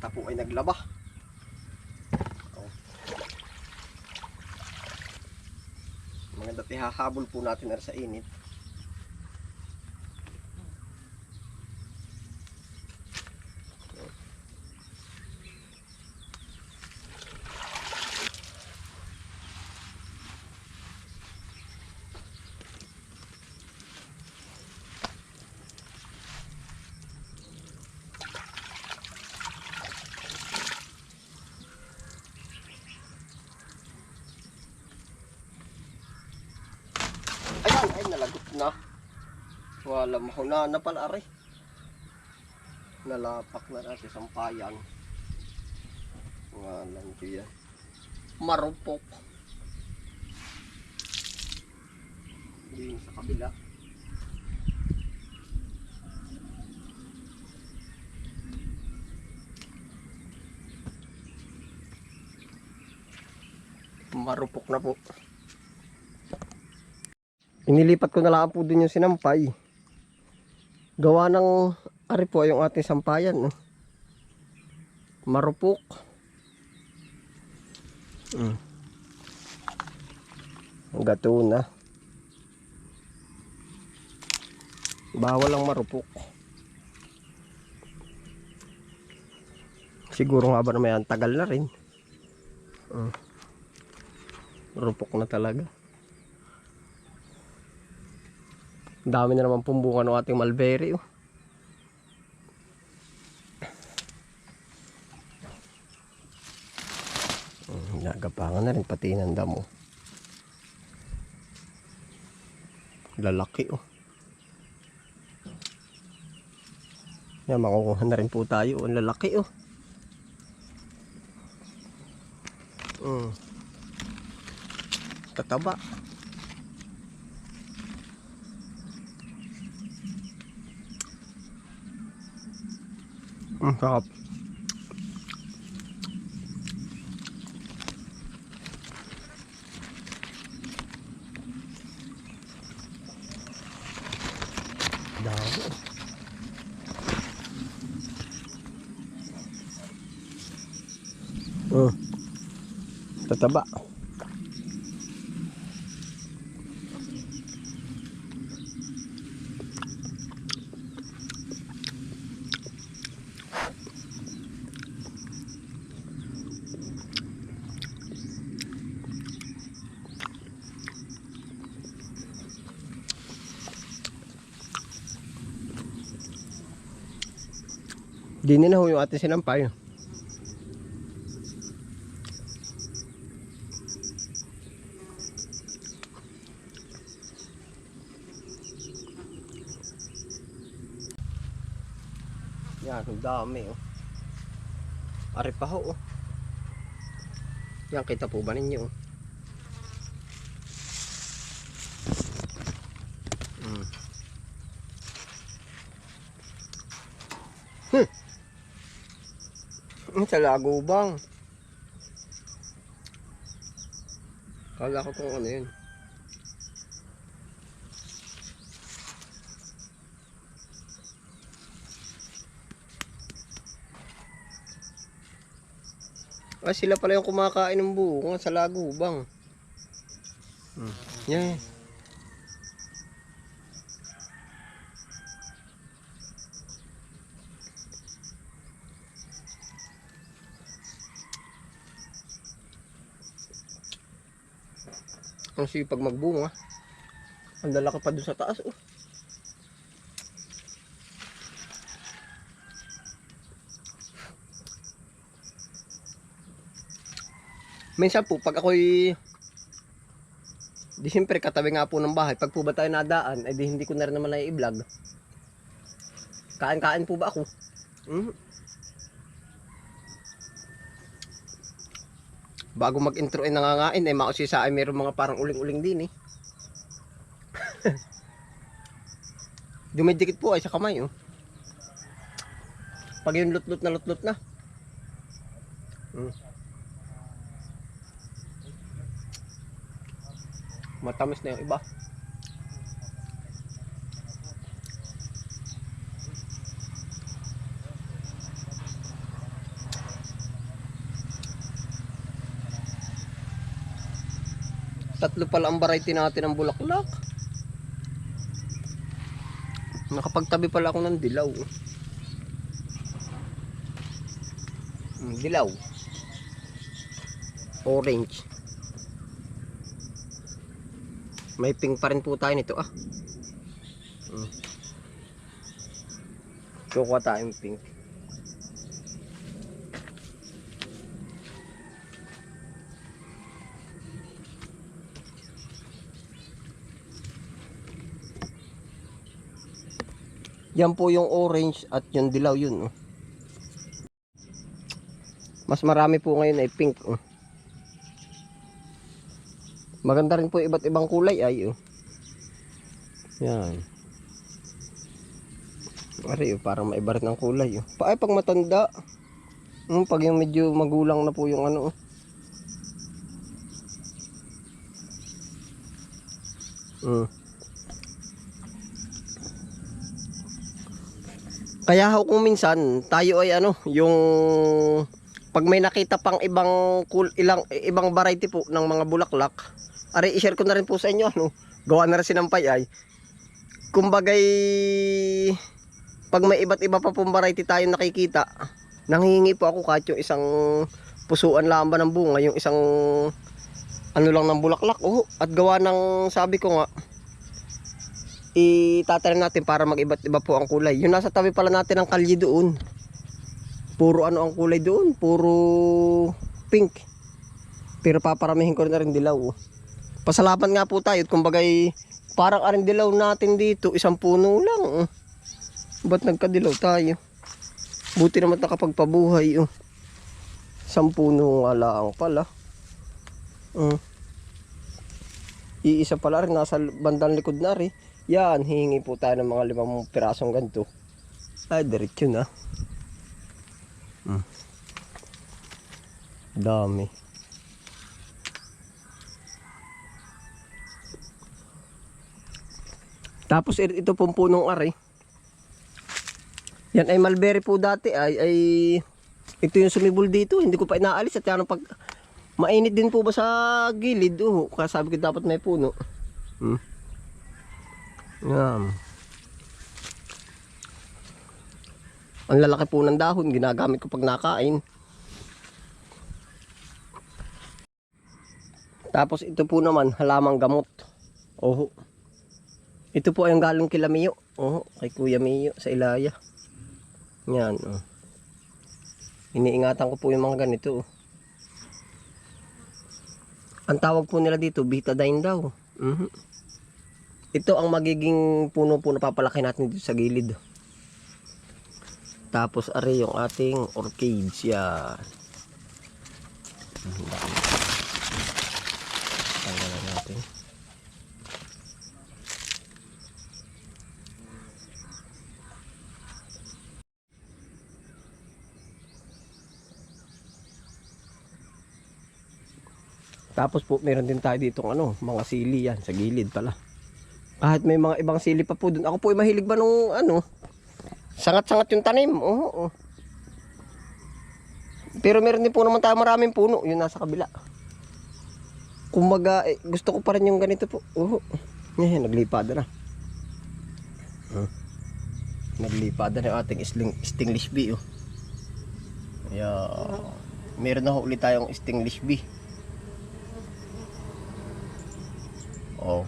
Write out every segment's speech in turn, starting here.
Ata po ay naglaba. Oh. Mga dati hahabol po natin sa init. Nalagot na. Wala mahuna na pala aray. Nalapak na natin sampayan. Ngalan ko yan. Marupok. Hindi sa kabila. Marupok na po. Inilipat ko na lang po dun yung sinampay. Gawa ng ari po yung ating sampayan. No? Marupok. Mm. Ang gato na. Bawal ang marupok. Siguro nga ba naman tagal na rin. Mm. Rupok na talaga. Ang dami na naman pumbunga ng ating mulberry. Oh. Hmm, Nagapangan na rin pati ng damo. Lalaki oh. Yan, makukuha na rin po tayo. Ang lalaki oh. Mm. Tataba. Ang sarap. Oh. Tataba. Di na ho yung ating sinampay. Yan, ang dami oh. Ari pa ho oh. Yan, kita po ba ninyo oh. Mm. Hmm, sa lago bang? Kala ko kung ano yun. Ah, sila pala yung kumakain ng bunga sa lago bang? Hmm. Yan. Ang sipag magbunga. Ang lalaki pa dun sa taas. Oh. Minsan po, pag ako'y di siyempre katabi nga po ng bahay, pag po ba tayo nadaan, ay di hindi ko na rin naman i-vlog. Kain-kain po ba ako? Hmm? Bago mag-intro ay nangangain, ay mausisa ay mayroong mga parang uling-uling din eh. Dumidikit po ay sa kamay oh. Pag yung lutlot na lutlot na. Hmm. Matamis na yung iba. Tatlo pala ang variety natin ng bulaklak. Nakapagtabi pala ako ng dilaw. Dilaw. Orange. May pink pa rin po tayo nito ah. Mm. Kukuha tayong pink. Yan po yung orange at yung dilaw yun. Oh. Mas marami po ngayon ay pink. Oh. Maganda rin po iba't ibang kulay ay. Oh. Yan. Ari, oh, parang maiba rin ang kulay. Oh. Pa, ay, pag matanda. Hmm, pag yung medyo magulang na po yung ano. Oh. Hmm. Kaya ho kung minsan tayo ay ano, yung pag may nakita pang ibang kul, ilang ibang variety po ng mga bulaklak, ari i-share ko na rin po sa inyo ano. Gawa na rin sinampay ay. Kumbagay pag may iba't iba pa pong variety tayo nakikita, nanghihingi po ako kahit yung isang pusuan lang ba ng bunga, yung isang ano lang ng bulaklak. Oh, at gawa ng sabi ko nga, itatanim natin para mag-iba't iba po ang kulay. Yung nasa tabi pala natin ng kalye doon. Puro ano ang kulay doon? Puro pink. Pero paparamihin ko na rin dilaw. oh. Pasalamat nga po tayo. at Kumbagay, parang aring dilaw natin dito. Isang puno lang. oh. Ba't nagkadilaw tayo? Buti naman nakapagpabuhay. Oh. Isang puno nga lang pala. Mm. Iisa pala rin nasa bandang likod na rin. Yan, hihingi po tayo ng mga limang pirasong ganito. Ay, diretso na. Hmm. Dami. Tapos i- ito pong punong ari. Yan ay mulberry po dati ay ay ito yung sumibol dito, hindi ko pa inaalis at yan pag mainit din po ba sa gilid? Oh, kaya sabi ko dapat may puno. Hmm. Yan. Ang lalaki po ng dahon, ginagamit ko pag nakain. Tapos ito po naman, halamang gamot. Oho. Ito po ay ang galing kila Miyo. Oho, kay Kuya Miyo sa Ilaya. Yan, oh. Iniingatan ko po yung mga ganito. oh. Ang tawag po nila dito, betadine daw. Mhm. Ito ang magiging puno po na papalaki natin dito sa gilid. Tapos are yung ating orchids yan. Tanggalan natin. Tapos po meron din tayo dito ano, mga sili yan sa gilid pala. Kahit may mga ibang sili pa po dun. Ako po ay mahilig ba nung ano, sangat-sangat yung tanim. Oo, oo. Pero meron din po naman tayo maraming puno. Yun nasa kabila. Kumbaga, eh, gusto ko pa rin yung ganito po. Oo. Eh, naglipad na. Hmm. Naglipad na yung ating sling, Stinglish bee. Oh. Yeah. Meron na ulit tayong Stinglish bee. Oh.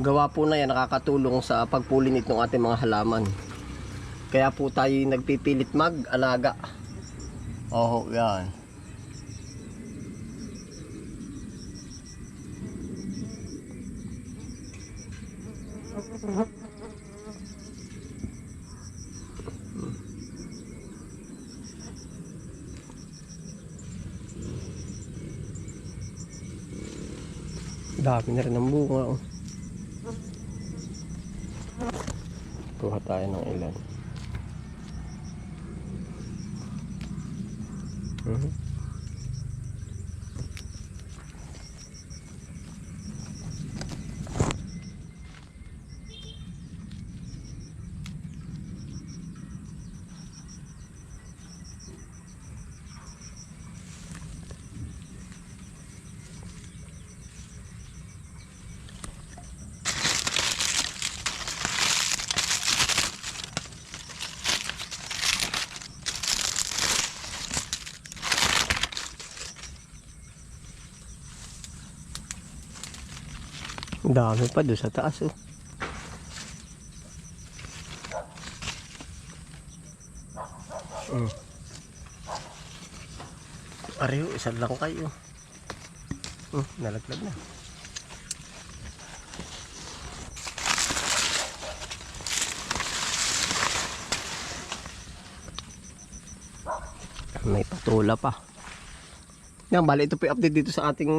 Gawa po na yan nakakatulong sa pagpulinit ng ating mga halaman. Kaya po tayo nagpipilit mag-alaga. Oh, yan. Dami na rin ng bunga. Oh. Kuha tayo ng ilan. Dami pa doon sa taas oh. Mm. Ariyo, isa lang kayo. Hmm, nalaglag na. May patula pa. Yan, bali ito po update dito sa ating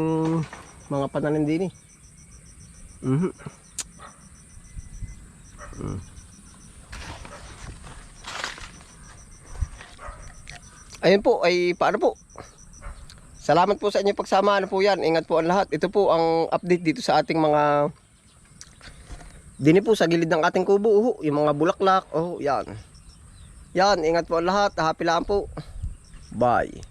mga pananim din eh. Mhm. Mm. Ayun po, ay paano po? Salamat po sa inyong pagsama. Ano po yan? Ingat po ang lahat. Ito po ang update dito sa ating mga dini po sa gilid ng ating kubo. Oh, yung mga bulaklak. Oh, yan. Yan, ingat po ang lahat. Happy lang po. Bye.